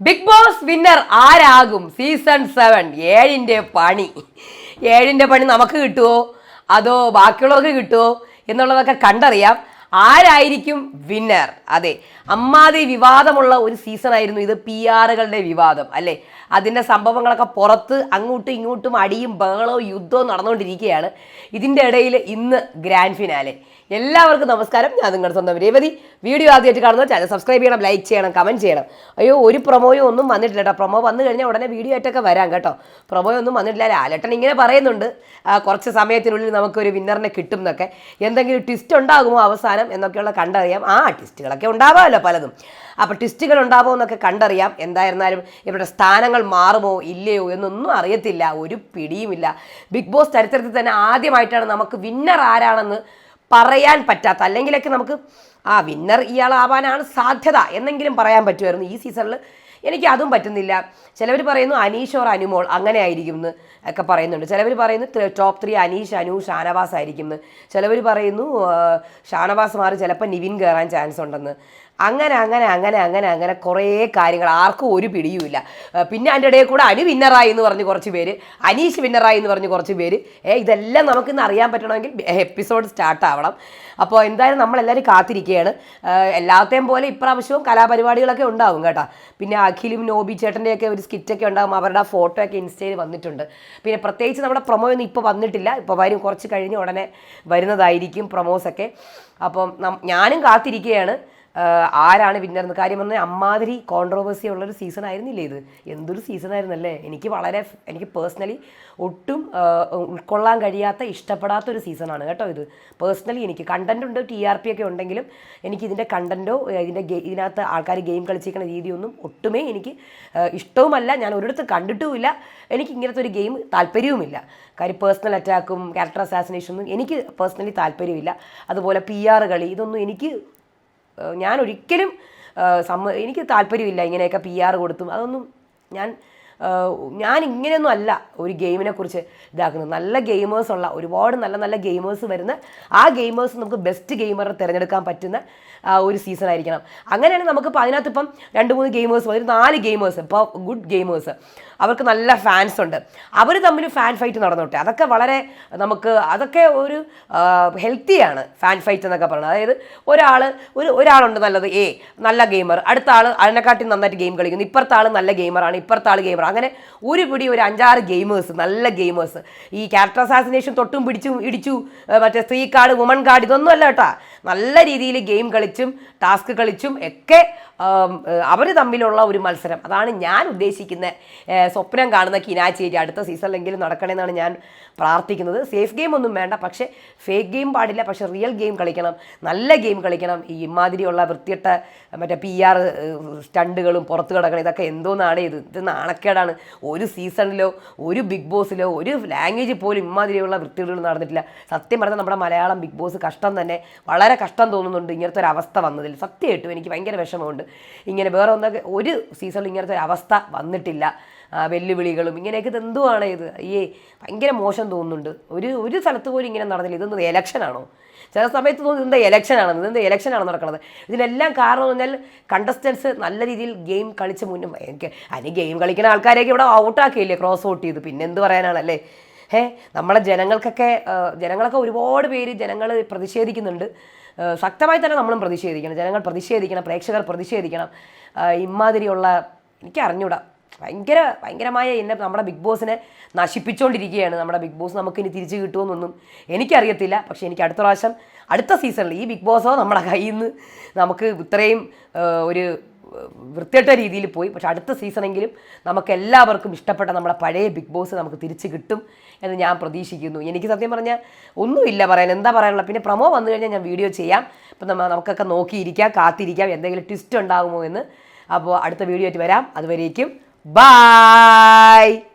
Big Boss winner ആരാകും? Season seven. ഏഴിന്റെ പണി. ഏഴിന്റെ പണി നമുക്ക് കിട്ടുമോ അതോ ബാക്കിയുള്ളവർക്ക് കിട്ടുമോ എന്നുള്ളതൊക്കെ കണ്ടറിയാം. ആരായിരിക്കും വിന്നർ? അതെ അമ്മാതി വിവാദമുള്ള ഒരു സീസൺ ആയിരുന്നു ഇത് പി ആറുകളുടെ വിവാദം അല്ലേ? അതിന്റെ സംഭവങ്ങളൊക്കെ പുറത്ത് അങ്ങോട്ടും ഇങ്ങോട്ടും അടിയും ബഹളവും യുദ്ധവും നടന്നുകൊണ്ടിരിക്കുകയാണ്. ഇതിന്റെ ഇടയിൽ ഇന്ന് ഗ്രാൻഡ് ഫിനാലെ. എല്ലാവർക്കും നമസ്കാരം. ഞാൻ നിങ്ങളുടെ സ്വന്തം രേവതി. വീഡിയോ ആദ്യമായിട്ട് കാണുന്നത് ചാനൽ സബ്സ്ക്രൈബ് ചെയ്യണം ലൈക്ക് ചെയ്യണം കമന്റ് ചെയ്യണം. അയ്യോ ഒരു പ്രൊമോയും ഒന്നും വന്നിട്ടില്ല കേട്ടോ. പ്രൊമോ വന്നു കഴിഞ്ഞാൽ ഉടനെ വീഡിയോ ആയിട്ടൊക്കെ വരാം കേട്ടോ. പ്രൊമോ ഒന്നും വന്നിട്ടില്ല. ലാലേട്ടൻ ഇങ്ങനെ പറയുന്നുണ്ട്. കുറച്ച് സമയത്തിനുള്ളിൽ നമുക്കൊരു വിന്നറിനെ കിട്ടും എന്നൊക്കെ. എന്തെങ്കിലും ട്വിസ്റ്റ് ഉണ്ടാകുമോ അവസാനം എന്നൊക്കെയുള്ള കണ്ടറിയാം. ആ ട്വിസ്റ്റുകളൊക്കെ ഉണ്ടാവാമല്ലോ പലതും. അപ്പോൾ ട്വിസ്റ്റുകൾ ഉണ്ടാവുമോ എന്നൊക്കെ കണ്ടറിയാം. എന്തായിരുന്നാലും ഇവരുടെ സ്ഥാനങ്ങൾ മാറുമോ ഇല്ലയോ എന്നൊന്നും അറിയത്തില്ല. ഒരു പിടിയുമില്ല. ബിഗ് ബോസ് ചരിത്രത്തിൽ തന്നെ ആദ്യമായിട്ടാണ് നമുക്ക് വിന്നർ ആരാണെന്ന് പറയാൻ പറ്റാത്ത അല്ലെങ്കിലൊക്കെ നമുക്ക് ആ വിന്നർ ഇയാളാവാനാണ് സാധ്യത എന്നെങ്കിലും പറയാൻ പറ്റുമായിരുന്നു ഈ സീസണിൽ എനിക്ക് അതും പറ്റുന്നില്ല. ചിലവർ പറയുന്നു അനീഷ് ഓർ അനുമോൾ അങ്ങനെ ആയിരിക്കും എന്ന് ഒക്കെ പറയുന്നുണ്ട്. ചിലവർ പറയുന്നു ടോപ്പ് ത്രീ അനീഷ് അനു ഷാനവാസ് ആയിരിക്കും എന്ന് ചിലവർ പറയുന്നു ഷാനവാസ് മാറി ചിലപ്പോൾ നിവിൻ കയറാൻ ചാൻസ് ഉണ്ടെന്ന്. അങ്ങനെ അങ്ങനെ അങ്ങനെ അങ്ങനെ അങ്ങനെ കുറേ കാര്യങ്ങൾ. ആർക്കും ഒരു പിടിയുമില്ല. പിന്നെ അതിന്റെ ഇടയിൽ കൂടെ അനു വിന്നറായി എന്ന് പറഞ്ഞ് കുറച്ച് പേര് അനീഷ് വിന്നറായി എന്ന് പറഞ്ഞ് കുറച്ച് പേര്. ഏ ഇതെല്ലാം നമുക്കിന്ന് അറിയാൻ പറ്റണമെങ്കിൽ എപ്പിസോഡ് സ്റ്റാർട്ട് ആവണം. അപ്പോൾ എന്തായാലും നമ്മളെല്ലാവരും കാത്തിരിക്കുകയാണ് ആ, എല്ലാത്തെയും പോലെ ഇപ്രാവശ്യവും കലാപരിപാടികളൊക്കെ ഉണ്ടാവും കേട്ടോ. പിന്നെ അഖിലും നോബി ചേട്ടന്റെയൊക്കെ ഒരു സ്കിറ്റൊക്കെ ഉണ്ടാകും അവരുടെ ഫോട്ടോ ഒക്കെ ഇൻസ്റ്റയിൽ വന്നിട്ടുണ്ട്. പിന്നെ പ്രത്യേകിച്ച് നമ്മുടെ പ്രൊമോ ഒന്നും ഇപ്പോൾ വന്നിട്ടില്ല. ഇപ്പോൾ വരും കുറച്ച് കഴിഞ്ഞ് ഉടനെ വരുന്നതായിരിക്കും പ്രൊമോസൊക്കെ. അപ്പം ഞാനും കാത്തിരിക്കുകയാണ്. ആരാണ് വിന്നർ എന്ന്? കാര്യം പറഞ്ഞാൽ അമ്മാതിരി കോൺട്രോവേഴ്സി ഉള്ളൊരു സീസൺ ആയിരുന്നില്ലേ ഇത്? എന്തൊരു സീസൺ ആയിരുന്നല്ലേ? എനിക്ക് വളരെ എനിക്ക് പേഴ്സണലി ഒട്ടും ഉൾക്കൊള്ളാൻ കഴിയാത്ത ഇഷ്ടപ്പെടാത്ത ഒരു സീസണാണ് കേട്ടോ ഇത്. പേഴ്സണലി എനിക്ക് കണ്ടന്റ് ഉണ്ട് ടി ആർ പി ഒക്കെ ഉണ്ടെങ്കിലും എനിക്ക് ഇതിന്റെ കണ്ടന്റോ ഇതിന്റെ ഇതിനകത്ത് ആൾക്കാർ ഗെയിം കളിച്ചിരിക്കുന്ന രീതിയൊന്നും ഒട്ടുമേ എനിക്ക് ഇഷ്ടവുമല്ല. ഞാൻ ഒരിടത്ത് കണ്ടിട്ടുമില്ല. എനിക്ക് ഇങ്ങനത്തെ ഒരു ഗെയിം താല്പര്യവുമില്ല. കാര്യം പേഴ്സണൽ അറ്റാക്കും ക്യാരക്ടർ അസാസിനേഷനും എനിക്ക് പേഴ്സണലി താല്പര്യമില്ല. അതുപോലെ പി ആർ കളി ഇതൊന്നും എനിക്ക് ഞാൻ ഒരിക്കലും സമ്മ എനിക്ക് താല്പര്യമില്ല ഇങ്ങനെയൊക്കെ പി ആർ കൊടുത്തും. അതൊന്നും ഞാൻ ഞാൻ ഇങ്ങനെയൊന്നും അല്ല ഒരു ഗെയിമിനെ കുറിച്ച് ഇതാക്കുന്നത്. നല്ല ഗെയിമേഴ്സ് ഉള്ള ഒരുപാട് നല്ല നല്ല ഗെയിമേഴ്സ് വരുന്ന ആ ഗെയിമേഴ്സ് നമുക്ക് ബെസ്റ്റ് ഗെയിമറെ തിരഞ്ഞെടുക്കാൻ പറ്റുന്ന ഒരു സീസൺ ആയിരിക്കണം. അങ്ങനെയാണ് നമുക്ക് ഇപ്പോൾ അതിനകത്ത് ഇപ്പം രണ്ട് മൂന്ന് ഗെയിമേഴ്സ് ഒരു നാല് ഗെയിമേഴ്സ് ഇപ്പോൾ ഗുഡ് ഗെയിമേഴ്സ്. അവർക്ക് നല്ല ഫാൻസ് ഉണ്ട്. അവർ തമ്മിൽ ഫാൻ ഫൈറ്റ് നടന്നോട്ടെ. അതൊക്കെ വളരെ നമുക്ക് അതൊക്കെ ഒരു ഹെൽത്തിയാണ് ഫാൻ ഫൈറ്റ് എന്നൊക്കെ പറയുന്നത്. അതായത് ഒരാൾ ഒരു ഒരാളുണ്ട് നല്ലത് എ നല്ല ഗെയിമർ അടുത്ത ആൾ അതിനെക്കാട്ടി നന്നായിട്ട് ഗെയിം കളിക്കുന്നു. ഇപ്പുറത്തെ ആൾ നല്ല ഗെയിമറാണ് ഇപ്പുറത്തെ ആൾ ഗെയിമർ അങ്ങനെ ഒരു പിടി ഒരു അഞ്ചാറ് ഗെയിമേഴ്സ് നല്ല ഗെയിമേഴ്സ് ഈ ക്യാരക്ടർ അസാസിനേഷൻ തൊട്ടും പിടിച്ചും ഇടിച്ചു മറ്റേ സ്ത്രീ കാർഡ് വുമൺ കാർഡ് ഇതൊന്നും അല്ല കേട്ടാ. നല്ല രീതിയിൽ ഗെയിം കളിച്ചും ടാസ്ക് കളിച്ചും ഒക്കെ അവർ തമ്മിലുള്ള ഒരു മത്സരം. അതാണ് ഞാൻ ഉദ്ദേശിക്കുന്ന സ്വപ്നം കാണുന്ന കിനാച്ചേരി അടുത്ത സീസണിലെങ്കിലും നടക്കണമെന്നാണ് ഞാൻ പ്രാർത്ഥിക്കുന്നത്. സേഫ് ഗെയിം ഒന്നും വേണ്ട പക്ഷേ ഫേക്ക് ഗെയിം പാടില്ല പക്ഷേ റിയൽ ഗെയിം കളിക്കണം. നല്ല ഗെയിം കളിക്കണം. ഈ ഇമാതിരിയുള്ള വൃത്തിയിട്ട മറ്റേ പി ആർ സ്റ്റണ്ടുകളും പുറത്ത് കിടക്കണം ഇതൊക്കെ എന്തോന്നാണ് ഇത്? ഇത് നാണക്കേടാണ്. ഒരു സീസണിലോ ഒരു ബിഗ് ബോസിലോ ഒരു ലാംഗ്വേജ് പോലും ഇമാതിരിയുള്ള വൃത്തികൾ നടന്നിട്ടില്ല. സത്യം പറഞ്ഞാൽ നമ്മുടെ മലയാളം ബിഗ് ബോസ് കഷ്ടം തന്നെ. വളരെ കഷ്ടം തോന്നുന്നുണ്ട് ഇങ്ങനത്തെ ഒരു അവസ്ഥ വന്നതിൽ. സത്യമായിട്ടും എനിക്ക് ഭയങ്കര വിഷമമുണ്ട്. ഇങ്ങനെ വേറെ ഒന്നൊക്കെ ഒരു സീസണിൽ ഇങ്ങനത്തെ ഒരു അവസ്ഥ വന്നിട്ടില്ല. വെല്ലുവിളികളും ഇങ്ങനെയൊക്കെ ഇത് എന്തുവാണ് ഇത്? അയ്യേ ഭയങ്കര മോശം തോന്നുന്നുണ്ട്. ഒരു ഒരു സ്ഥലത്ത് പോലും ഇങ്ങനെ നടന്നില്ല. ഇതൊന്നും ഇലക്ഷനാണോ ചില സമയത്ത് തോന്നുന്നു ഇതെന്താ ഇലക്ഷനാണെന്ന് ഇതെന്താ ഇലക്ഷനാണ് നടക്കുന്നത് ഇതിനെല്ലാം കാരണം എന്ന് പറഞ്ഞാൽ കണ്ടസ്റ്റൻസ് നല്ല രീതിയിൽ ഗെയിം കളിച്ച് മുന്നും എനിക്ക് അതിന് ഗെയിം കളിക്കുന്ന ആൾക്കാരെയൊക്കെ ഇവിടെ ഔട്ടാക്കിയില്ലേ ക്രോസ് ഔട്ട് ചെയ്ത്. പിന്നെ എന്ത് പറയാനാണല്ലേ? ഏ നമ്മളെ ജനങ്ങൾക്കൊക്കെ ജനങ്ങളൊക്കെ ഒരുപാട് പേര് ജനങ്ങൾ പ്രതിഷേധിക്കുന്നുണ്ട്. ശക്തമായി തന്നെ നമ്മളും പ്രതിഷേധിക്കണം. ജനങ്ങൾ പ്രതിഷേധിക്കണം പ്രേക്ഷകർ പ്രതിഷേധിക്കണം. ഇമാതിരിയുള്ള എനിക്ക് അറിഞ്ഞൂടാ. ഭയങ്കര ഭയങ്കരമായ എന്നെ നമ്മുടെ ബിഗ് ബോസിനെ നശിപ്പിച്ചുകൊണ്ടിരിക്കുകയാണ് നമ്മുടെ ബിഗ് ബോസ് നമുക്ക് ഇനി തിരിച്ചു കിട്ടുമെന്നൊന്നും എനിക്കറിയത്തില്ല. പക്ഷേ എനിക്ക് അടുത്ത പ്രാവശ്യം അടുത്ത സീസണിൽ ഈ ബിഗ് ബോസോ നമ്മുടെ കയ്യിൽ നിന്ന് നമുക്ക് ഇത്രയും ഒരു വൃത്തിയിട്ട രീതിയിൽ പോയി. പക്ഷെ അടുത്ത സീസണെങ്കിലും നമുക്ക് എല്ലാവർക്കും ഇഷ്ടപ്പെട്ട നമ്മുടെ പഴയ ബിഗ് ബോസ് നമുക്ക് തിരിച്ച് കിട്ടും എന്ന് ഞാൻ പ്രതീക്ഷിക്കുന്നു. എനിക്ക് സത്യം പറഞ്ഞാൽ ഒന്നുമില്ല പറയാൻ. എന്താ പറയാനുള്ള പിന്നെ പ്രമോ വന്നു കഴിഞ്ഞാൽ ഞാൻ വീഡിയോ ചെയ്യാം. അപ്പം നമ്മൾ നമുക്കൊക്കെ നോക്കിയിരിക്കാം കാത്തിരിക്കാം എന്തെങ്കിലും ട്വിസ്റ്റ് ഉണ്ടാകുമോ എന്ന്. അപ്പോൾ അടുത്ത വീഡിയോ ആയിട്ട് വരാം. അതുവരേക്കും ബായ്